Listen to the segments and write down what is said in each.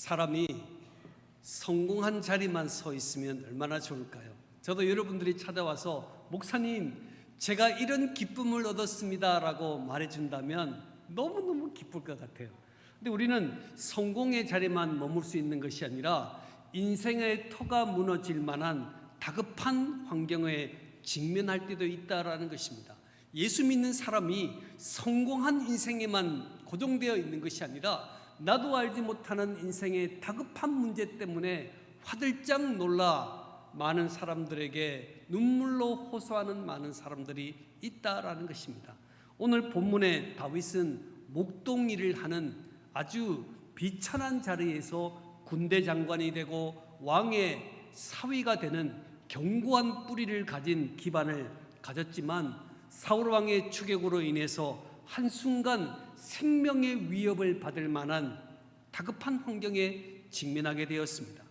사람이 성공한 자리만 서 있으면 얼마나 좋을까요? 저도 여러분들이 찾아와서 목사님 제가 이런 기쁨을 얻었습니다라고 말해준다면 너무너무 기쁠 것 같아요. 근데 우리는 성공의 자리만 머물 수 있는 것이 아니라 인생의 터가 무너질 만한 다급한 환경에 직면할 때도 있다라는 것입니다. 예수 믿는 사람이 성공한 인생에만 고정되어 있는 것이 아니라 나도 알지 못하는 인생의 다급한 문제 때문에 화들짝 놀라 많은 사람들에게 눈물로 호소하는 많은 사람들이 있다라는 것입니다. 오늘 본문에 다윗은 목동 일을 하는 아주 비천한 자리에서 군대 장관이 되고 왕의 사위가 되는 견고한 뿌리를 가진 기반을 가졌지만 사울 왕의 추격으로 인해서 한순간 생명의 위협을 받을 만한 다급한 환경에 직면하게 되었습니다.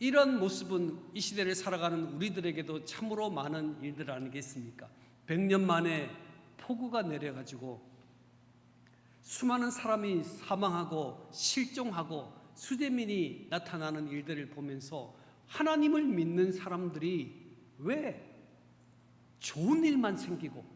이런 모습은 이 시대를 살아가는 우리들에게도 참으로 많은 일들 아니겠습니까? 100년 만에 폭우가 내려가지고 수많은 사람이 사망하고 실종하고 수재민이 나타나는 일들을 보면서 하나님을 믿는 사람들이 왜 좋은 일만 생기고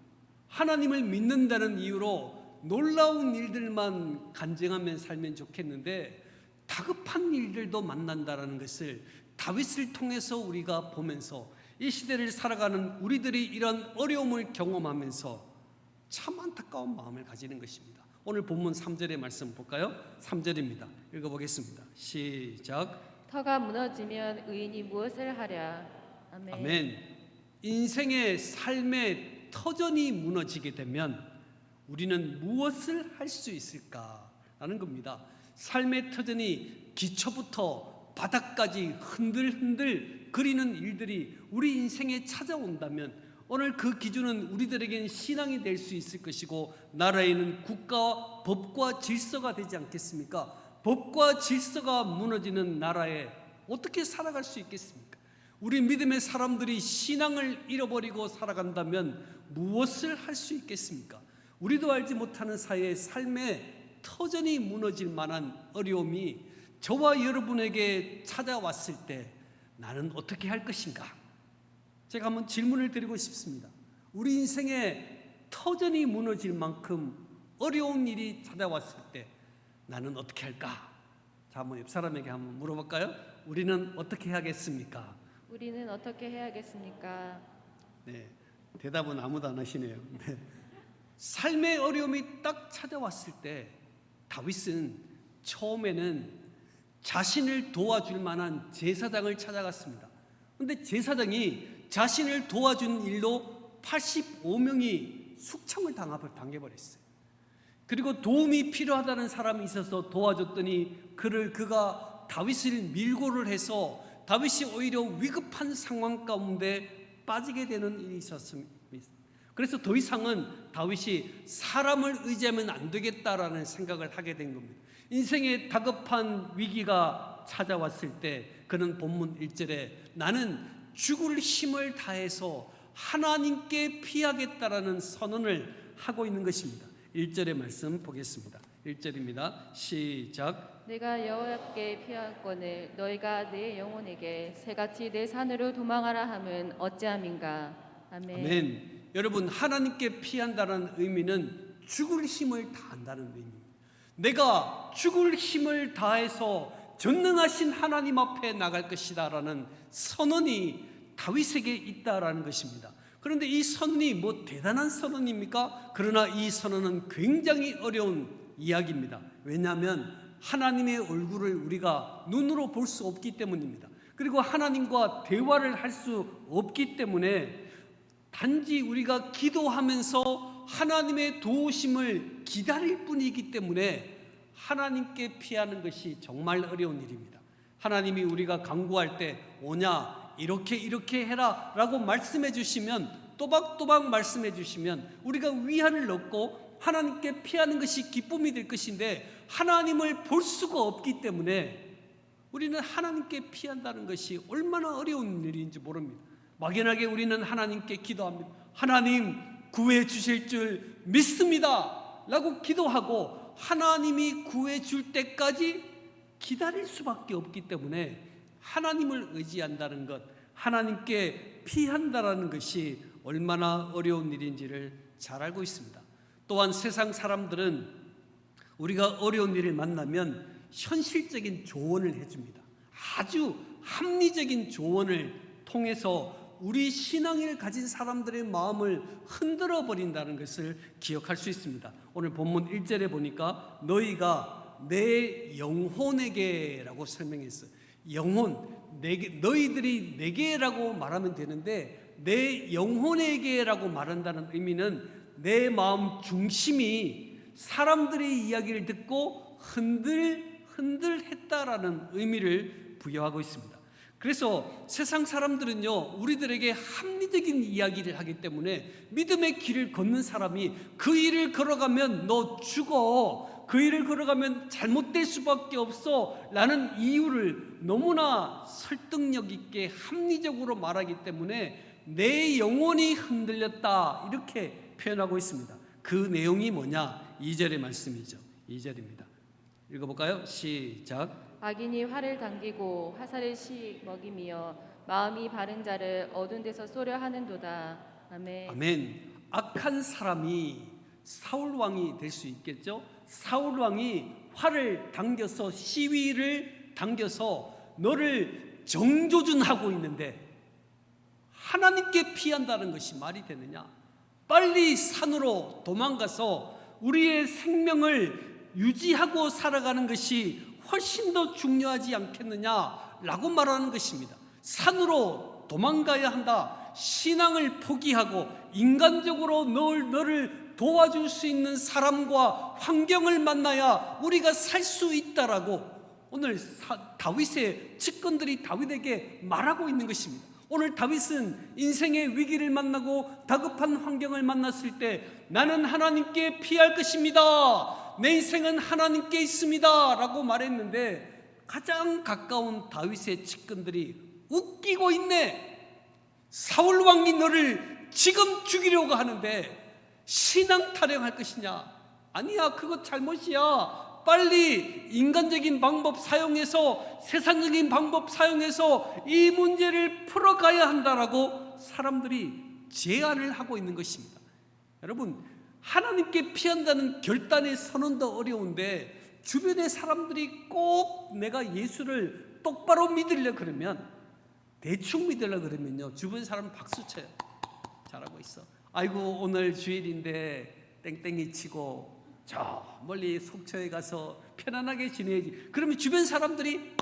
하나님을 믿는다는 이유로 놀라운 일들만 간증하며 살면 좋겠는데 다급한 일들도 만난다라는 것을 다윗을 통해서 우리가 보면서 이 시대를 살아가는 우리들이 이런 어려움을 경험하면서 참 안타까운 마음을 가지는 것입니다. 오늘 본문 3절의 말씀 볼까요? 3절입니다. 읽어보겠습니다. 시작. 터가 무너지면 의인이 무엇을 하랴. 아멘. 아멘. 인생의 삶의 터전이 무너지게 되면 우리는 무엇을 할 수 있을까라는 겁니다. 삶의 터전이 기초부터 바닥까지 흔들흔들 그리는 일들이 우리 인생에 찾아온다면 오늘 그 기준은 우리들에게는 신앙이 될 수 있을 것이고 나라에는 국가와 법과 질서가 되지 않겠습니까? 법과 질서가 무너지는 나라에 어떻게 살아갈 수 있겠습니까? 우리 믿음의 사람들이 신앙을 잃어버리고 살아간다면 무엇을 할 수 있겠습니까? 우리도 알지 못하는 사이에 삶의 터전이 무너질 만한 어려움이 저와 여러분에게 찾아왔을 때 나는 어떻게 할 것인가? 제가 한번 질문을 드리고 싶습니다. 우리 인생에 터전이 무너질 만큼 어려운 일이 찾아왔을 때 나는 어떻게 할까? 자, 한번 옆 사람에게 한번 물어볼까요? 우리는 어떻게 해야겠습니까? 우리는 어떻게 해야겠습니까? 네, 대답은 아무도 안 하시네요. 네. 삶의 어려움이 딱 찾아왔을 때 다윗은 처음에는 자신을 도와줄 만한 제사장을 찾아갔습니다. 근데 제사장이 자신을 도와준 일로 85명이 숙청을 당해버렸어요. 그리고 도움이 필요하다는 사람이 있어서 도와줬더니 그를 그가 다윗을 밀고를 해서 다윗이 오히려 위급한 상황 가운데 빠지게 되는 일이 있었습니다. 그래서 더 이상은 다윗이 사람을 의지하면 안 되겠다라는 생각을 하게 된 겁니다. 인생의 다급한 위기가 찾아왔을 때 그는 본문 1절에 나는 죽을 힘을 다해서 하나님께 피하겠다라는 선언을 하고 있는 것입니다. 1절의 말씀 보겠습니다. 1절입니다. 시작. 내가 여호와께 피하거늘 너희가 내 영혼에게 새같이 내 산으로 도망하라 함은 어찌함인가. 아멘. 아멘. 여러분 하나님께 피한다는 의미는 죽을 힘을 다한다는 의미입니다. 내가 죽을 힘을 다해서 전능하신 하나님 앞에 나갈 것이다라는 선언이 다윗에게 있다라는 것입니다. 그런데 이 선언이 뭐 대단한 선언입니까? 그러나 이 선언은 굉장히 어려운 이야기입니다. 왜냐하면 하나님의 얼굴을 우리가 눈으로 볼 수 없기 때문입니다. 그리고 하나님과 대화를 할 수 없기 때문에 단지 우리가 기도하면서 하나님의 도우심을 기다릴 뿐이기 때문에 하나님께 피하는 것이 정말 어려운 일입니다. 하나님이 우리가 간구할 때 오냐 이렇게 이렇게 해라라고 말씀해 주시면 또박또박 말씀해 주시면 우리가 위안을 얻고 하나님께 피하는 것이 기쁨이 될 것인데 하나님을 볼 수가 없기 때문에 우리는 하나님께 피한다는 것이 얼마나 어려운 일인지 모릅니다. 막연하게 우리는 하나님께 기도합니다. 하나님 구해 주실 줄 믿습니다. 라고 기도하고 하나님이 구해 줄 때까지 기다릴 수밖에 없기 때문에 하나님을 의지한다는 것, 하나님께 피한다라는 것이 얼마나 어려운 일인지를 잘 알고 있습니다. 또한 세상 사람들은 우리가 어려운 일을 만나면 현실적인 조언을 해줍니다. 아주 합리적인 조언을 통해서 우리 신앙을 가진 사람들의 마음을 흔들어 버린다는 것을 기억할 수 있습니다. 오늘 본문 1절에 보니까 너희가 내 영혼에게라고 설명했어요. 영혼 내게 너희들이 내게라고 말하면 되는데 내 영혼에게라고 말한다는 의미는 내 마음 중심이 사람들의 이야기를 듣고 흔들 흔들했다라는 의미를 부여하고 있습니다. 그래서 세상 사람들은요, 우리들에게 합리적인 이야기를 하기 때문에 믿음의 길을 걷는 사람이 그 일을 걸어가면 너 죽어. 그 일을 걸어가면 잘못될 수밖에 없어. 라는 이유를 너무나 설득력 있게 합리적으로 말하기 때문에 내 영혼이 흔들렸다. 이렇게 표현하고 있습니다. 그 내용이 뭐냐? 2절의 말씀이죠. 2절입니다. 읽어볼까요? 시작. 악인이 활을 당기고 화살을 씩 먹이며 마음이 바른 자를 어두운 데서 쏘려 하는도다. 아멘. 아멘. 악한 사람이 사울 왕이 될 수 있겠죠? 사울 왕이 활을 당겨서 시위를 당겨서 너를 정조준하고 있는데 하나님께 피한다는 것이 말이 되느냐? 빨리 산으로 도망가서 우리의 생명을 유지하고 살아가는 것이 훨씬 더 중요하지 않겠느냐라고 말하는 것입니다. 산으로 도망가야 한다. 신앙을 포기하고 인간적으로 널, 너를 도와줄 수 있는 사람과 환경을 만나야 우리가 살 수 있다라고 오늘 사- 다윗의 측근들이 다윗에게 말하고 있는 것입니다. 오늘 다윗은 인생의 위기를 만나고 다급한 환경을 만났을 때 나는 하나님께 피할 것입니다. 내 인생은 하나님께 있습니다. 라고 말했는데 가장 가까운 다윗의 측근들이 웃기고 있네. 사울 왕이 너를 지금 죽이려고 하는데 신앙 타령할 것이냐? 아니야, 그거 잘못이야. 빨리 인간적인 방법 사용해서 세상적인 방법 사용해서 이 문제를 풀어가야 한다라고 사람들이 제안을 하고 있는 것입니다. 여러분, 하나님께 피한다는 결단의 선언도 어려운데 주변의 사람들이 꼭 내가 예수를 똑바로 믿으려 그러면 대충 믿으려 그러면요 주변 사람 박수 쳐요. 잘하고 있어. 아이고 오늘 주일인데 땡땡이 치고 저 멀리 속초에 가서 편안하게 지내야지. 그러면 주변 사람들이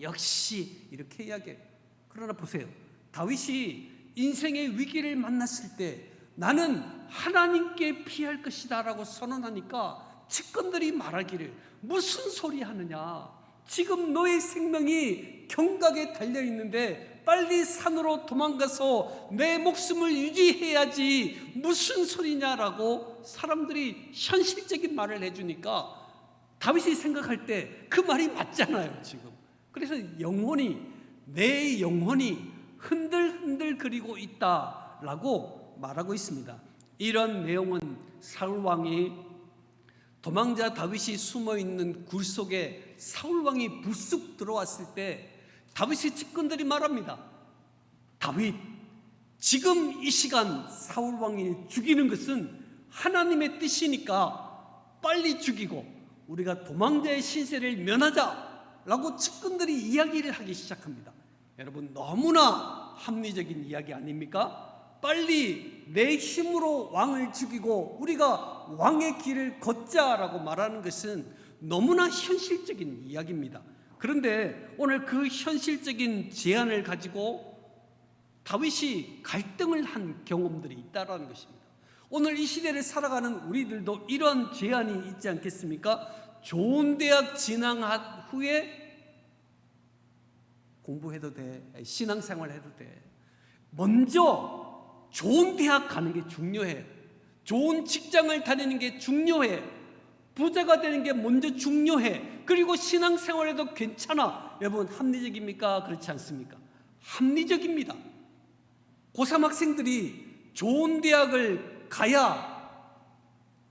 역시 이렇게 이야기해요. 그러나 보세요. 다윗이 인생의 위기를 만났을 때 나는 하나님께 피할 것이다 라고 선언하니까 측근들이 말하기를 무슨 소리 하느냐. 지금 너의 생명이 경각에 달려 있는데 빨리 산으로 도망가서 내 목숨을 유지해야지 무슨 소리냐라고 사람들이 현실적인 말을 해주니까 다윗이 생각할 때 그 말이 맞잖아요 지금. 그래서 영혼이 내 영혼이 흔들흔들 거리고 있다라고 말하고 있습니다. 이런 내용은 사울 왕이 도망자 다윗이 숨어 있는 굴 속에 사울 왕이 불쑥 들어왔을 때 다윗의 측근들이 말합니다. 다윗, 지금 이 시간 사울 왕을 죽이는 것은 하나님의 뜻이니까 빨리 죽이고 우리가 도망자의 신세를 면하자라고 측근들이 이야기를 하기 시작합니다. 여러분 너무나 합리적인 이야기 아닙니까? 빨리 내 힘으로 왕을 죽이고 우리가 왕의 길을 걷자라고 말하는 것은 너무나 현실적인 이야기입니다. 그런데 오늘 그 현실적인 제안을 가지고 다윗이 갈등을 한 경험들이 있다라는 것입니다. 오늘 이 시대를 살아가는 우리들도 이런 제안이 있지 않겠습니까? 좋은 대학 진학한 후에 공부해도 돼. 신앙생활 해도 돼. 먼저 좋은 대학 가는 게 중요해. 좋은 직장을 다니는 게 중요해. 부자가 되는 게 먼저 중요해. 그리고 신앙생활에도 괜찮아. 여러분 합리적입니까? 그렇지 않습니까? 합리적입니다. 고3 학생들이 좋은 대학을 가야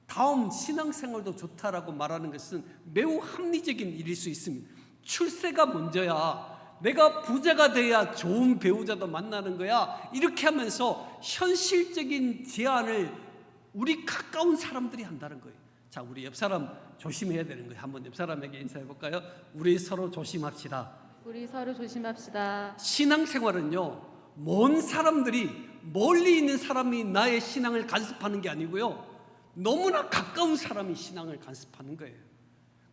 다음 신앙생활도 좋다라고 말하는 것은 매우 합리적인 일일 수 있습니다. 출세가 먼저야. 내가 부자가 돼야 좋은 배우자도 만나는 거야. 이렇게 하면서 현실적인 제안을 우리 가까운 사람들이 한다는 거예요. 자, 우리 옆 사람 조심해야 되는 거예요. 한번 옆 사람에게 인사해 볼까요? 우리 서로 조심합시다. 우리 서로 조심합시다. 신앙생활은요, 먼 사람들이 멀리 있는 사람이 나의 신앙을 간섭하는 게 아니고요, 너무나 가까운 사람이 신앙을 간섭하는 거예요.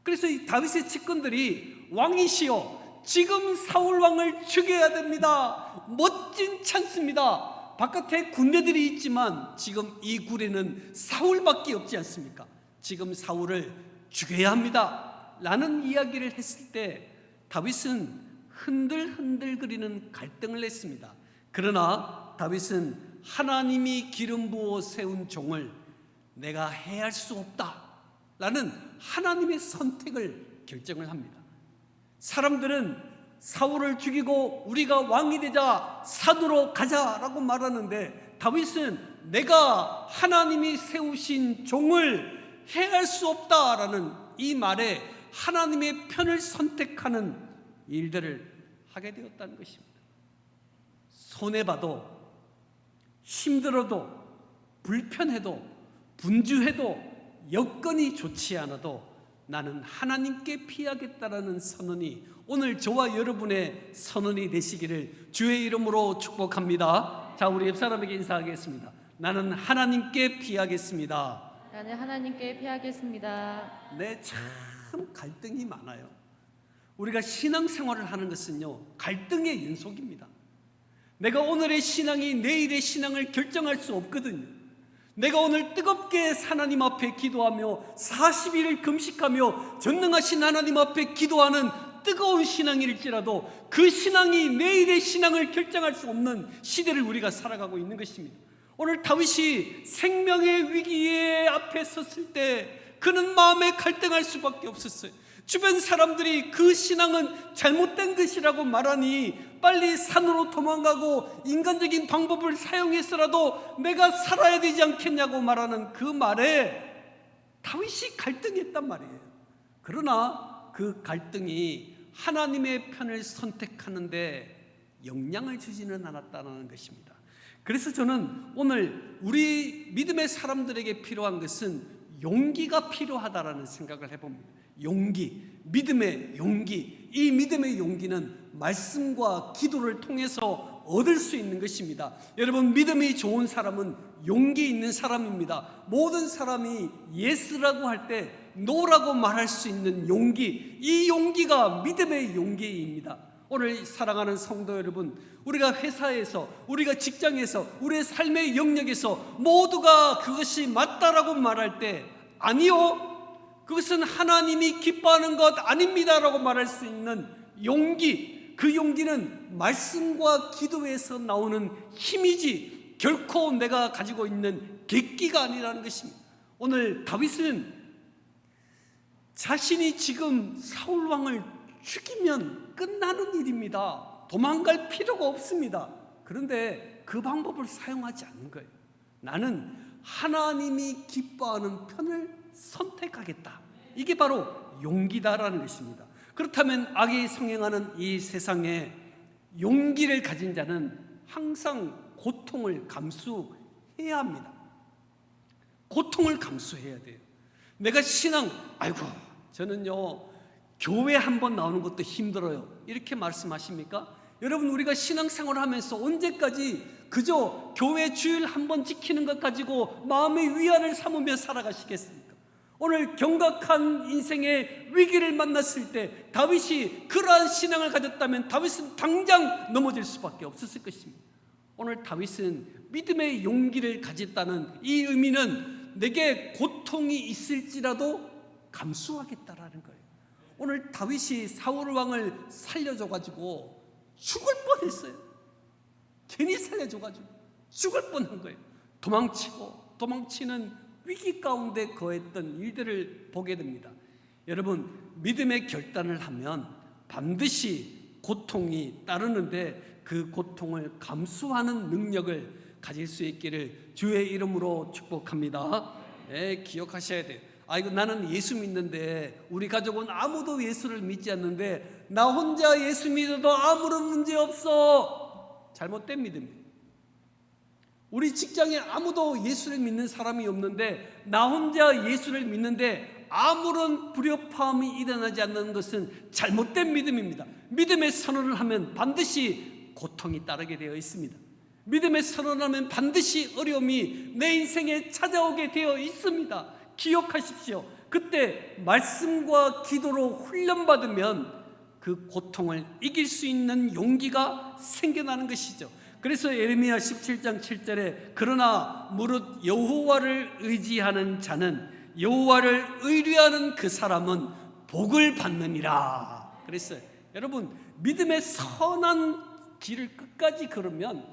그래서 이 다윗의 측근들이 왕이시여, 지금 사울 왕을 죽여야 됩니다. 멋진 찬스입니다. 바깥에 군대들이 있지만 지금 이 굴에는 사울밖에 없지 않습니까? 지금 사울을 죽여야 합니다. 라는 이야기를 했을 때 다윗은 흔들흔들 거리는 갈등을 냈습니다. 그러나 다윗은 하나님이 기름 부어 세운 종을 내가 해할 수 없다. 라는 하나님의 선택을 결정을 합니다. 사람들은 사울을 죽이고 우리가 왕이 되자 산으로 가자라고 말하는데 다윗은 내가 하나님이 세우신 종을 해할 수 없다라는 이 말에 하나님의 편을 선택하는 일들을 하게 되었다는 것입니다. 손해봐도 힘들어도 불편해도 분주해도 여건이 좋지 않아도 나는 하나님께 피하겠다라는 선언이 오늘 저와 여러분의 선언이 되시기를 주의 이름으로 축복합니다. 자, 우리 옆 사람에게 인사하겠습니다. 나는 하나님께 피하겠습니다. 나는 하나님께 피하겠습니다. 네, 참 갈등이 많아요. 우리가 신앙생활을 하는 것은요, 갈등의 연속입니다. 내가 오늘의 신앙이 내일의 신앙을 결정할 수 없거든요. 내가 오늘 뜨겁게 하나님 앞에 기도하며 40일을 금식하며 전능하신 하나님 앞에 기도하는 뜨거운 신앙일지라도 그 신앙이 내일의 신앙을 결정할 수 없는 시대를 우리가 살아가고 있는 것입니다. 오늘 다윗이 생명의 위기에 앞에 섰을 때 그는 마음에 갈등할 수밖에 없었어요. 주변 사람들이 그 신앙은 잘못된 것이라고 말하니 빨리 산으로 도망가고 인간적인 방법을 사용해서라도 내가 살아야 되지 않겠냐고 말하는 그 말에 다윗이 갈등했단 말이에요. 그러나 그 갈등이 하나님의 편을 선택하는데 영향을 주지는 않았다는 것입니다. 그래서 저는 오늘 우리 믿음의 사람들에게 필요한 것은 용기가 필요하다라는 생각을 해봅니다. 용기, 믿음의 용기. 이 믿음의 용기는 말씀과 기도를 통해서 얻을 수 있는 것입니다. 여러분, 믿음이 좋은 사람은 용기 있는 사람입니다. 모든 사람이 예스라고 할 때 노라고 말할 수 있는 용기. 이 용기가 믿음의 용기입니다. 오늘 사랑하는 성도 여러분, 우리가 회사에서, 우리가 직장에서, 우리의 삶의 영역에서 모두가 그것이 맞다라고 말할 때 아니요. 그것은 하나님이 기뻐하는 것 아닙니다라고 말할 수 있는 용기. 그 용기는 말씀과 기도에서 나오는 힘이지 결코 내가 가지고 있는 객기가 아니라는 것입니다. 오늘 다윗은 자신이 지금 사울 왕을 죽이면 끝나는 일입니다. 도망갈 필요가 없습니다. 그런데 그 방법을 사용하지 않는 거예요. 나는 하나님이 기뻐하는 편을 선택하겠다. 이게 바로 용기다라는 것입니다. 그렇다면 악이 성행하는 이 세상에 용기를 가진 자는 항상 고통을 감수해야 합니다. 고통을 감수해야 돼요. 내가 신앙, 아이고, 저는요, 교회 한 번 나오는 것도 힘들어요. 이렇게 말씀하십니까? 여러분, 우리가 신앙생활 하면서 언제까지 그저 교회 주일 한 번 지키는 것 가지고 마음의 위안을 삼으며 살아가시겠습니까? 오늘 경각한 인생의 위기를 만났을 때 다윗이 그러한 신앙을 가졌다면 다윗은 당장 넘어질 수밖에 없었을 것입니다. 오늘 다윗은 믿음의 용기를 가졌다는 이 의미는 내게 고통이 있을지라도 감수하겠다라는 거예요. 오늘 다윗이 사울 왕을 살려줘 가지고 죽을 뻔했어요. 괜히 살려줘 가지고 죽을 뻔한 거예요. 도망치고 도망치는 위기 가운데 거했던 일들을 보게 됩니다. 여러분, 믿음의 결단을 하면 반드시 고통이 따르는데 그 고통을 감수하는 능력을 가질 수 있기를 주의 이름으로 축복합니다. 예, 기억하셔야 돼요. 아이고 나는 예수 믿는데 우리 가족은 아무도 예수를 믿지 않는데 나 혼자 예수 믿어도 아무런 문제 없어. 잘못된 믿음이에요. 우리 직장에 아무도 예수를 믿는 사람이 없는데 나 혼자 예수를 믿는데 아무런 불협화음이 일어나지 않는 것은 잘못된 믿음입니다. 믿음의 선언을 하면 반드시 고통이 따르게 되어 있습니다. 믿음의 선언하면 반드시 어려움이 내 인생에 찾아오게 되어 있습니다. 기억하십시오. 그때 말씀과 기도로 훈련받으면 그 고통을 이길 수 있는 용기가 생겨나는 것이죠. 그래서 예레미야 17장 7절에 그러나 무릇 여호와를 의지하는 자는 여호와를 의뢰하는 그 사람은 복을 받느니라. 그랬어요. 여러분 믿음의 선한 길을 끝까지 걸으면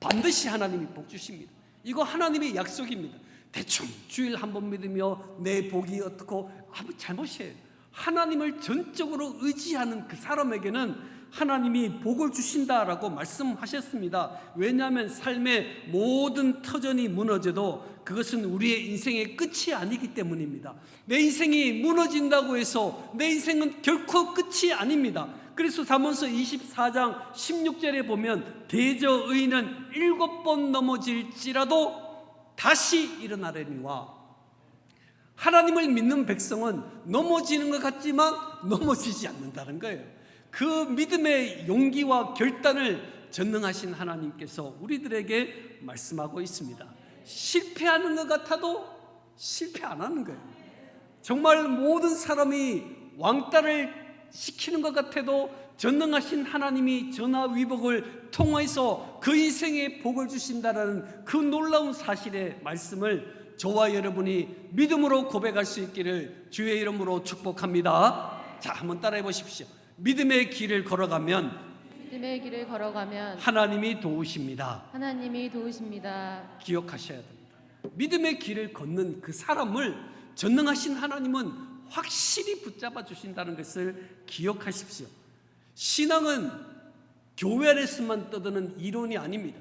반드시 하나님이 복 주십니다. 이거 하나님의 약속입니다. 대충 주일 한 번 믿으며 내 복이 어떻고 아무 잘못이에요. 하나님을 전적으로 의지하는 그 사람에게는 하나님이 복을 주신다라고 말씀하셨습니다. 왜냐하면 삶의 모든 터전이 무너져도 그것은 우리의 인생의 끝이 아니기 때문입니다. 내 인생이 무너진다고 해서 내 인생은 결코 끝이 아닙니다. 그래서 잠언서 24장 16절에 보면 대저 의인은 일곱 번 넘어질지라도 다시 일어나려니와 하나님을 믿는 백성은 넘어지는 것 같지만 넘어지지 않는다는 거예요. 그 믿음의 용기와 결단을 전능하신 하나님께서 우리들에게 말씀하고 있습니다. 실패하는 것 같아도 실패 안 하는 거예요. 정말 모든 사람이 왕따를 시키는 것 같아도 전능하신 하나님이 전화위복을 통해서 그 인생에 복을 주신다는 그 놀라운 사실의 말씀을 저와 여러분이 믿음으로 고백할 수 있기를 주의 이름으로 축복합니다. 자, 한번 따라해 보십시오. 믿음의 길을 걸어가면 믿음의 길을 걸어가면 하나님이 도우십니다. 하나님이 도우십니다. 기억하셔야 됩니다. 믿음의 길을 걷는 그 사람을 전능하신 하나님은 확실히 붙잡아 주신다는 것을 기억하십시오. 신앙은 교회 안에서만 떠드는 이론이 아닙니다.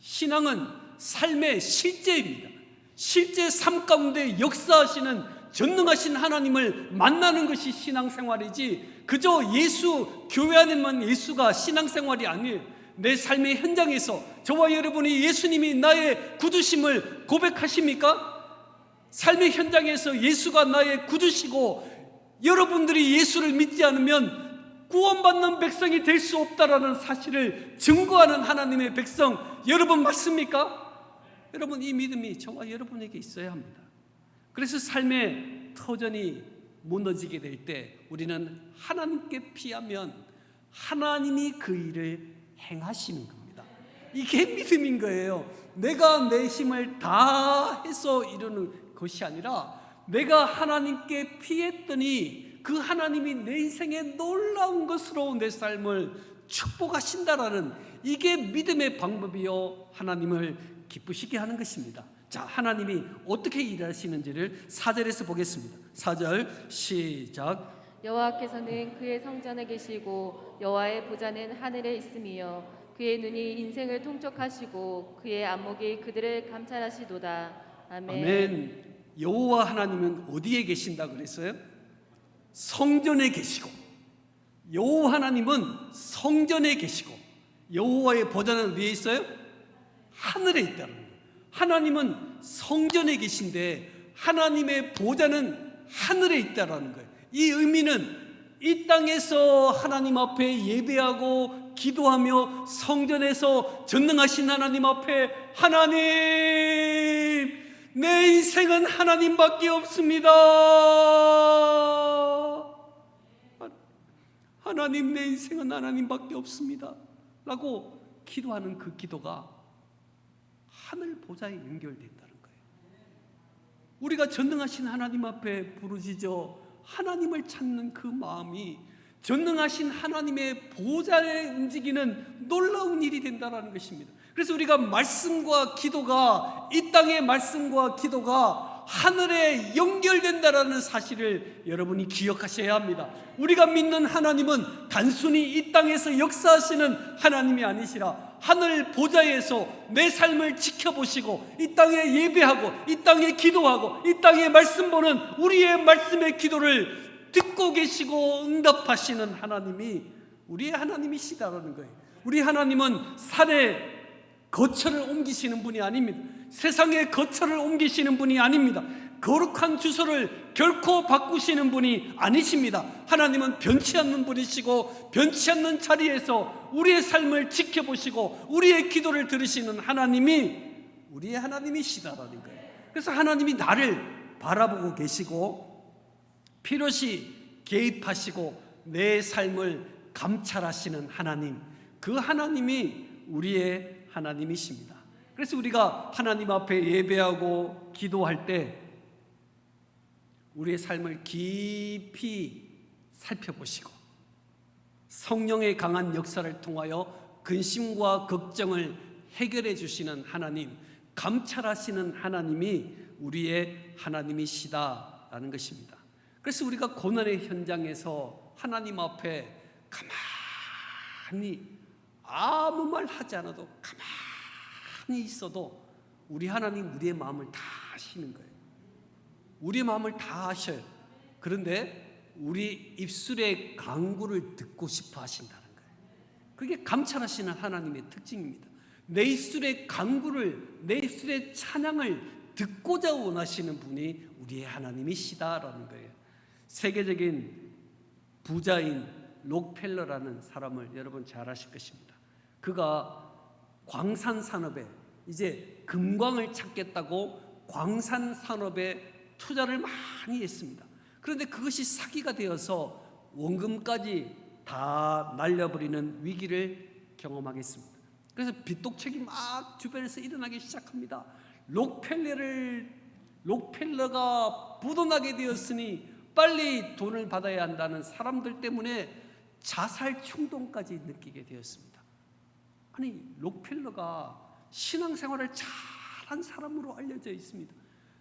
신앙은 삶의 실제입니다. 실제 삶 가운데 역사하시는 전능하신 하나님을 만나는 것이 신앙생활이지 그저 예수 교회 안에만 예수가 신앙생활이 아니에요. 내 삶의 현장에서 저와 여러분이 예수님이 나의 구주심을 고백하십니까? 삶의 현장에서 예수가 나의 구주시고 여러분들이 예수를 믿지 않으면 구원받는 백성이 될 수 없다라는 사실을 증거하는 하나님의 백성 여러분 맞습니까? 여러분 이 믿음이 저와 여러분에게 있어야 합니다. 그래서 삶의 터전이 무너지게 될 때 우리는 하나님께 피하면 하나님이 그 일을 행하시는 겁니다. 이게 믿음인 거예요. 내가 내 힘을 다 해서 이루는 것이 아니라 내가 하나님께 피했더니 그 하나님이 내 인생에 놀라운 것으로 내 삶을 축복하신다라는 이게 믿음의 방법이요 하나님을 기쁘시게 하는 것입니다. 자, 하나님이 어떻게 일하시는지를 4절에서 보겠습니다. 4절 시작. 여호와께서는 그의 성전에 계시고 여호와의 보좌는 하늘에 있음이요 그의 눈이 인생을 통촉하시고 그의 안목이 그들을 감찰하시도다. 아멘. 아멘. 여호와 하나님은 어디에 계신다 그랬어요? 성전에 계시고 여호와 하나님은 성전에 계시고 여호와의 보좌는 어디에 있어요? 하늘에 있다는 거예요. 하나님은 성전에 계신데 하나님의 보좌는 하늘에 있다라는 거예요. 이 의미는 이 땅에서 하나님 앞에 예배하고 기도하며 성전에서 전능하신 하나님 앞에 하나님 내 인생은 하나님밖에 없습니다. 하나님 내 인생은 하나님밖에 없습니다. 라고 기도하는 그 기도가 하늘 보좌에 연결된다는 거예요. 우리가 전능하신 하나님 앞에 부르짖어 하나님을 찾는 그 마음이 전능하신 하나님의 보좌에 움직이는 놀라운 일이 된다는 것입니다. 그래서 우리가 말씀과 기도가 이 땅의 말씀과 기도가 하늘에 연결된다라는 사실을 여러분이 기억하셔야 합니다. 우리가 믿는 하나님은 단순히 이 땅에서 역사하시는 하나님이 아니시라 하늘 보좌에서 내 삶을 지켜보시고 이 땅에 예배하고 이 땅에 기도하고 이 땅에 말씀 보는 우리의 말씀의 기도를 듣고 계시고 응답하시는 하나님이 우리의 하나님이시다라는 거예요. 우리 하나님은 산에 거처를 옮기시는 분이 아닙니다. 세상에 거처를 옮기시는 분이 아닙니다. 거룩한 주소를 결코 바꾸시는 분이 아니십니다. 하나님은 변치 않는 분이시고 변치 않는 자리에서 우리의 삶을 지켜보시고 우리의 기도를 들으시는 하나님이 우리의 하나님이시다라는 거예요. 그래서 하나님이 나를 바라보고 계시고 필요시 개입하시고 내 삶을 감찰하시는 하나님, 그 하나님이 우리의 하나님이십니다. 그래서 우리가 하나님 앞에 예배하고 기도할 때 우리의 삶을 깊이 살펴보시고 성령의 강한 역사를 통하여 근심과 걱정을 해결해 주시는 하나님, 감찰하시는 하나님이 우리의 하나님이시다라는 것입니다. 그래서 우리가 고난의 현장에서 하나님 앞에 가만히 아무 말 하지 않아도 가만히 있어도 우리 하나님 우리의 마음을 다 아시는 거예요. 우리의 마음을 다 아셔요. 그런데 우리 입술의 강구를 듣고 싶어 하신다는 거예요. 그게 감찰하시는 하나님의 특징입니다. 내 입술의 강구를 내 입술의 찬양을 듣고자 원하시는 분이 우리의 하나님이시다라는 거예요. 세계적인 부자인 록펠러라는 사람을 여러분 잘 아실 것입니다. 그가 광산 산업에 이제 금광을 찾겠다고 광산 산업에 투자를 많이 했습니다. 그런데 그것이 사기가 되어서 원금까지 다 날려버리는 위기를 경험하겠습니다. 그래서 빚독책이 막 주변에서 일어나기 시작합니다. 록펠러를 록펠러가 부도나게 되었으니 빨리 돈을 받아야 한다는 사람들 때문에 자살 충동까지 느끼게 되었습니다. 아니 록펠러가 신앙생활을 잘한 사람으로 알려져 있습니다.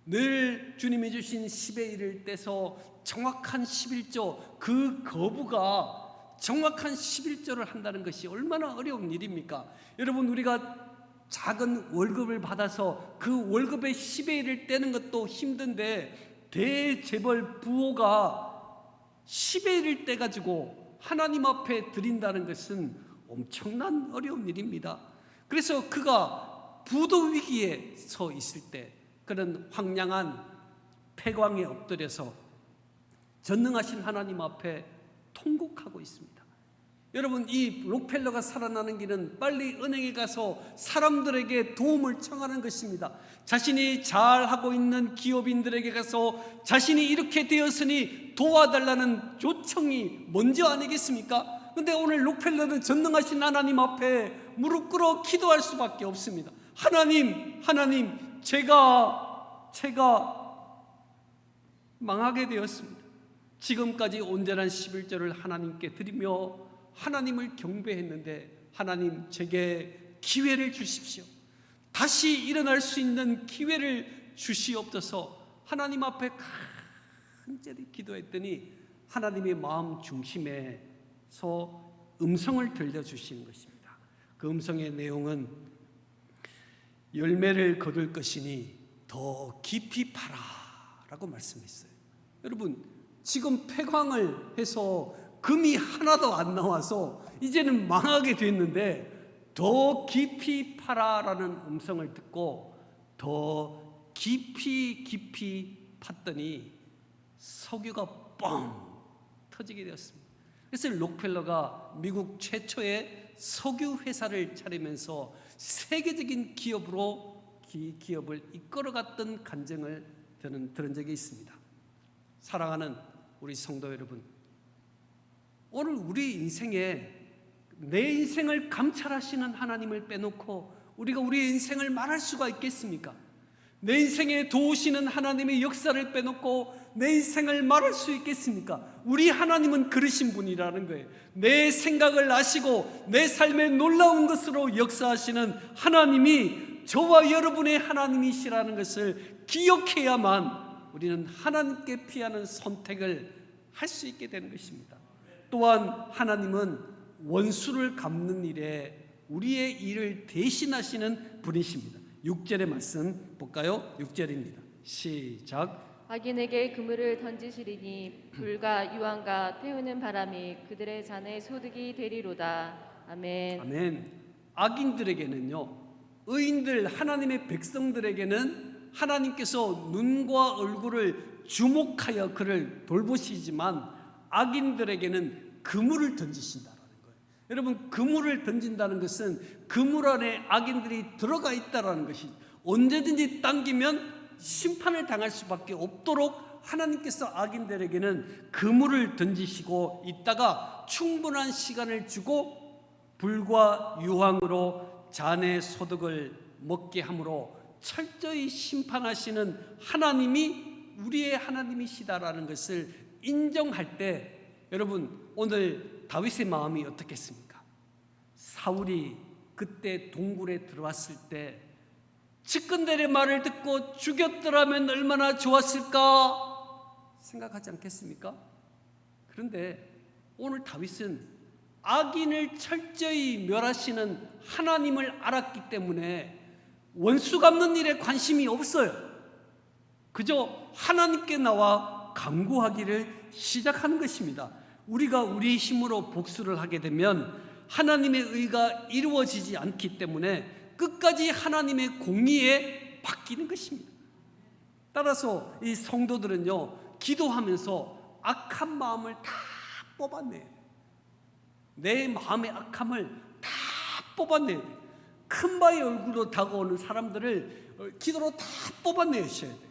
늘 주님이 주신 10의 1을 떼서 정확한 11조 그 거부가 정확한 11조를 한다는 것이 얼마나 어려운 일입니까? 여러분 우리가 작은 월급을 받아서 그 월급의 10의 1을 떼는 것도 힘든데 대재벌 부호가 10의 1을 떼가지고 하나님 앞에 드린다는 것은 엄청난 어려운 일입니다. 그래서 그가 부도 위기에 서 있을 때 그런 황량한 폐광에 엎드려서 전능하신 하나님 앞에 통곡하고 있습니다. 여러분 이 록펠러가 살아나는 길은 빨리 은행에 가서 사람들에게 도움을 청하는 것입니다. 자신이 잘 하고 있는 기업인들에게 가서 자신이 이렇게 되었으니 도와달라는 요청이 먼저 아니겠습니까? 근데 오늘 록펠러는 전능하신 하나님 앞에 무릎 꿇어 기도할 수밖에 없습니다. 하나님, 하나님, 제가 제가 망하게 되었습니다. 지금까지 온전한 11절을 하나님께 드리며 하나님을 경배했는데 하나님 제게 기회를 주십시오. 다시 일어날 수 있는 기회를 주시옵소서. 하나님 앞에 간절히 기도했더니 하나님의 마음 중심에서 음성을 들려 주시는 것입니다. 그 음성의 내용은 열매를 거둘 것이니 더 깊이 파라 라고 말씀했어요. 여러분 지금 폐광을 해서 금이 하나도 안 나와서 이제는 망하게 됐는데 더 깊이 파라라는 음성을 듣고 더 깊이 깊이 팠더니 석유가 뻥 터지게 되었습니다. 그래서 록펠러가 미국 최초의 석유 회사를 차리면서 세계적인 기업으로 기, 기업을 이끌어갔던 간증을 저는 들은 적이 있습니다. 사랑하는 우리 성도 여러분, 오늘 우리 인생에 내 인생을 감찰하시는 하나님을 빼놓고 우리가 우리의 인생을 말할 수가 있겠습니까? 내 인생에 도우시는 하나님의 역사를 빼놓고 내 인생을 말할 수 있겠습니까? 우리 하나님은 그러신 분이라는 거예요. 내 생각을 아시고 내 삶에 놀라운 것으로 역사하시는 하나님이 저와 여러분의 하나님이시라는 것을 기억해야만 우리는 하나님께 피하는 선택을 할 수 있게 되는 것입니다. 또한 하나님은 원수를 갚는 일에 우리의 일을 대신하시는 분이십니다. 6절의 말씀 볼까요? 6절입니다. 시작. 악인에게 그물을 던지시리니 불과 유황과 태우는 바람이 그들의 잔의 소득이 되리로다. 아멘. 아멘. 악인들에게는요, 의인들 하나님의 백성들에게는 하나님께서 눈과 얼굴을 주목하여 그를 돌보시지만 악인들에게는 그물을 던지신다라는 거예요. 여러분 그물을 던진다는 것은 그물 안에 악인들이 들어가 있다라는 것이 언제든지 당기면 심판을 당할 수밖에 없도록 하나님께서 악인들에게는 그물을 던지시고 있다가 충분한 시간을 주고 불과 유황으로 잔의 소득을 먹게 함으로 철저히 심판하시는 하나님이 우리의 하나님이시다라는 것을 인정할 때 여러분 오늘 다윗의 마음이 어떻겠습니까? 사울이 그때 동굴에 들어왔을 때 측근들의 말을 듣고 죽였더라면 얼마나 좋았을까 생각하지 않겠습니까? 그런데 오늘 다윗은 악인을 철저히 멸하시는 하나님을 알았기 때문에 원수 갚는 일에 관심이 없어요. 그저 하나님께 나와 강구하기를 시작하는 것입니다. 우리가 우리 힘으로 복수를 하게 되면 하나님의 의가 이루어지지 않기 때문에 끝까지 하나님의 공의에 바뀌는 것입니다. 따라서 이 성도들은요, 기도하면서 악한 마음을 다 뽑아내야 돼요. 내 마음의 악함을 다 뽑아내야 돼요. 큰 바의 얼굴로 다가오는 사람들을 어, 기도로 다 뽑아내셔야 돼요.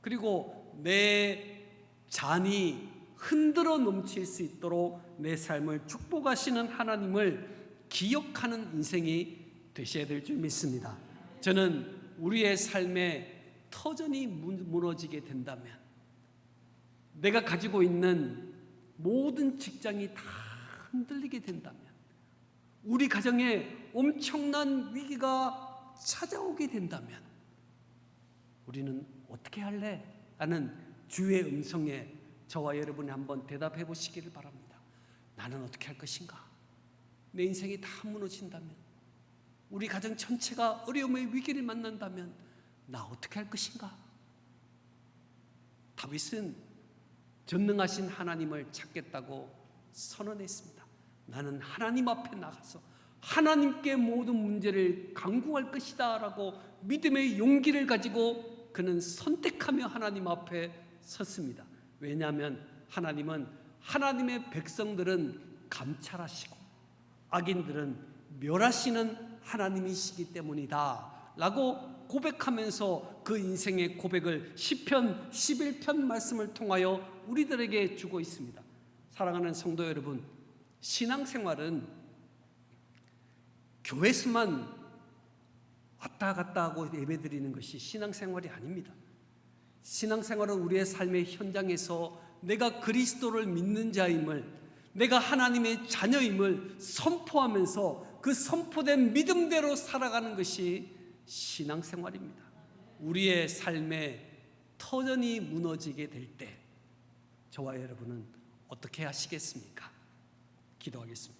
그리고 내 잔이 흔들어 넘칠 수 있도록 내 삶을 축복하시는 하나님을 기억하는 인생이 되셔야 될 줄 믿습니다. 저는 우리의 삶에 터전이 무- 무너지게 된다면 내가 가지고 있는 모든 직장이 다 흔들리게 된다면 우리 가정에 엄청난 위기가 찾아오게 된다면 우리는 어떻게 할래? 라는 주의 음성에 저와 여러분이 한번 대답해 보시기를 바랍니다. 나는 어떻게 할 것인가? 내 인생이 다 무너진다면 우리 가정 전체가 어려움의 위기를 만난다면 나 어떻게 할 것인가? 다윗은 전능하신 하나님을 찾겠다고 선언했습니다. 나는 하나님 앞에 나가서 하나님께 모든 문제를 강구할 것이다라고 믿음의 용기를 가지고 그는 선택하며 하나님 앞에 섰습니다. 왜냐하면 하나님은 하나님의 백성들은 감찰하시고 악인들은 멸하시는 하나님이시기 때문이다. 라고 고백하면서 그 인생의 고백을 시편 11편 말씀을 통하여 우리들에게 주고 있습니다. 사랑하는 성도 여러분, 신앙생활은 교회에서만 왔다 갔다 하고 예배 드리는 것이 신앙생활이 아닙니다. 신앙생활은 우리의 삶의 현장에서 내가 그리스도를 믿는 자임을 내가 하나님의 자녀임을 선포하면서 그 선포된 믿음대로 살아가는 것이 신앙생활입니다. 우리의 삶의 터전이 무너지게 될 때 저와 여러분은 어떻게 하시겠습니까? 기도하겠습니다.